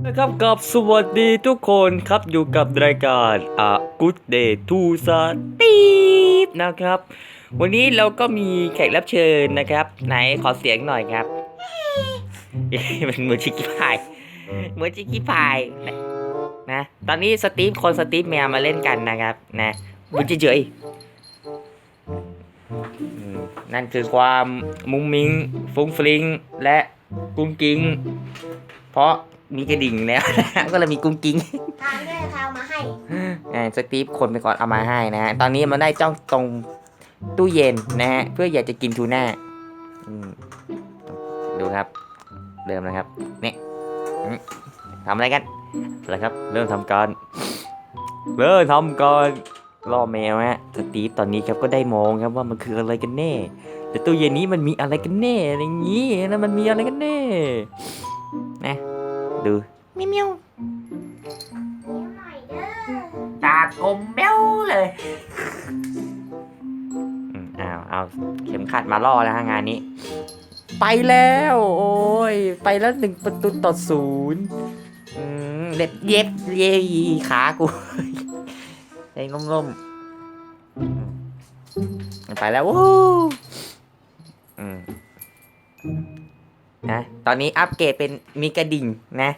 นะครับกับสวัสดีทุกคนครับอยู่กับรายการอะ Good Day to s a t e e p นะครับ วันนี้เราก็มีแขกรับเชิญนะครับ ไหนขอเสียงหน่อยครับเป็นเหมือนชิคกี้พายเหมือนชิคกี้พายนะ ตอนนี้สตีฟคนสตีฟแมวมาเล่นกันนะครับ นะบุญเฉยนั่นคือความมุ้งมิ้งฟุ้งฟริ้งและกุ้งกิ้ง เพราะ มีกระดิ่งแล้วก็เลยมีกุ้งกิ้ง ทางด้วยทางมาให้อ่าสตีฟคนไปก่อนเอามาให้นะฮะ ตอนนี้มันได้จ้องตรงตู้เย็นนะฮะ เพื่ออยากจะกินทูน่าอืมดูครับ เริ่มนะครับนี่อืมทำอะไรกันอะไรครับ เริ่มทำการเริ่มทำการล่อแมวฮะสตีฟตอนนี้ครับก็ได้มองครับว่ามันคืออะไรกันแน่ แต่ตู้เย็นนี้มันมีอะไรกันแน่อะไรอย่างงี้นะมันมีอะไรกันแน่ นะ ดูมิวมิวหน่อยเด้อตากลมแบ้วเลยอืมอ้าวเอาเข็มขัดมาล่อแล้วฮะงานนี้ ไปแล้ว โอ้ย ไปแล้วหนึ่งประตูต่อศูนย์อืมเล็บเย็บเย้ขากูไอ้ล่มๆอืมไปแล้ววู้อืม นะ ตอนนี้อัปเกรดเป็นมีกระดิ่งนะ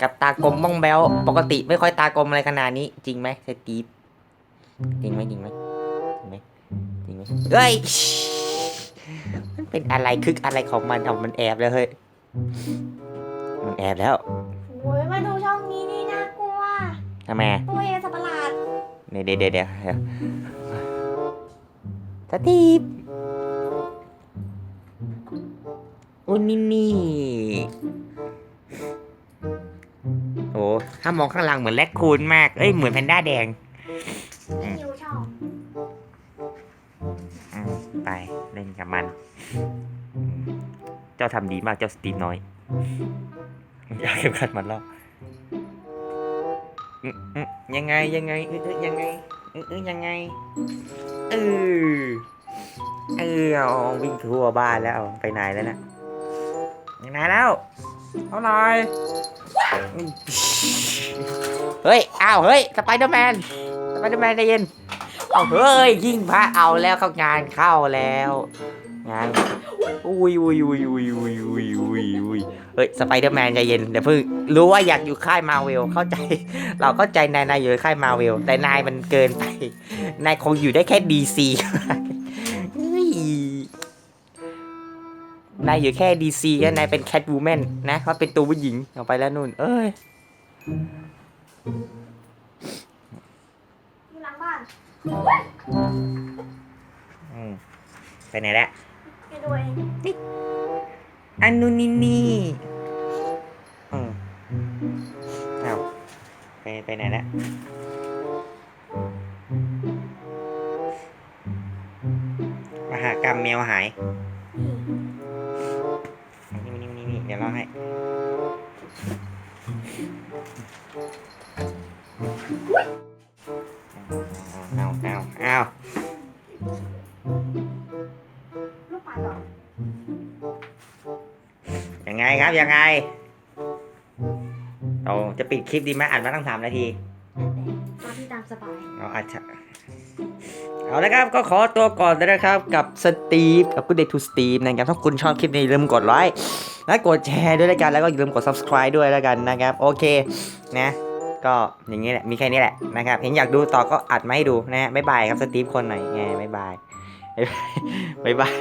กับตากลมบ้องแบวปกติไม่ค่อยตากลมอะไรขนาดนี้ จริงไหมสตีฟจริงไหมจริงไหมจริงไหมจริงไหมเฮ้ยมันเป็นอะไรคึกอะไรของมันเอามันแอบแล้วเฮ้ยมันแอบแล้วโอ้ยมาดูช่องนี้นี่น่ากลัวทำไมตัวเองสัตว์ประหลาดเดี๋ยวเดี๋ยวเดี๋ยวเดี๋ยวเดี๋ยวสตีฟ อุนนี่นี่โอ้ถ้ามองข้างหลังเหมือนแรคคูนมาก เอ้ยเหมือนแพนด้าแดงไม่นิวชอบอืมไปเล่นกับมันอืมเจ้าทำดีมากเจ้าสตีฟน้อยอยากเข็มขัดมันแล้วอืมอืมยังไงยังไงเออเออยังไงเออเออยังไงเออเออเอาวิ่งทั่วบ้านแล้วเอาไปไหนแล้วนะ ไปไหนแล้วเอาหน่อยอืมเฮ้ย อ้าว เฮ้ย สไปเดอร์แมน สไปเดอร์แมนใจเย็นเอาเฮ้ย ยิ่งพระเอาแล้วเข้างานเข้าแล้ว งาน อุ้ยอุ้ยอุ้ยอุ้ยอุ้ยอุ้ยอุ้ยอุ้ยเฮ้ย สไปเดอร์แมนใจเย็นเดี๋ยวเพิ่งรู้ว่าอยากอยู่ค่ายมาเวล เข้าใจ เราเข้าใจนายนายอยู่ค่ายมาเวล แต่นายมันเกินไป นายคงอยู่ได้แค่ดีซี นายอยู่แค่ดีซีก็นายเป็นแคทวูแมนนะเขาเป็นตัวผู้หญิงเอาไปแล้วนู่น เอ้ยอยู่หลังบ้านอืมไปไหนแล้วไปดูเองอันนู้นนี่นี่อืมเอาไปไปไหนแล้วมหากรรมแมวหายนี่นี่นี่นี่ เดี๋ยวเล่าให้เอาเอาเอายังไงครับ ยังไงเราจะปิดคลิปดีไหมอัดมาตั้งสามนาที ที่ตามสบายเอาอาจจะเอาละครับก็ขอตัวก่อนนะครับกับสตีฟกับกูเดทูสตีฟนะครับถ้าคุณชอบคลิปนี้อย่าลืมกดไลค์และกดแชร์ด้วยล้วกันแล้วก็อย่าลืมกด subscribe ด้วยแล้วกันนะครับ โอเคนะก็อย่างนี้แหละมีแค่นี้แหละนะครับเห็นอยากดูต่อก็อัดมาให้ดูนะฮะบ๊ายบายครับสตีฟคนหน่อยไงบ๊ายบายบ๊ายบาย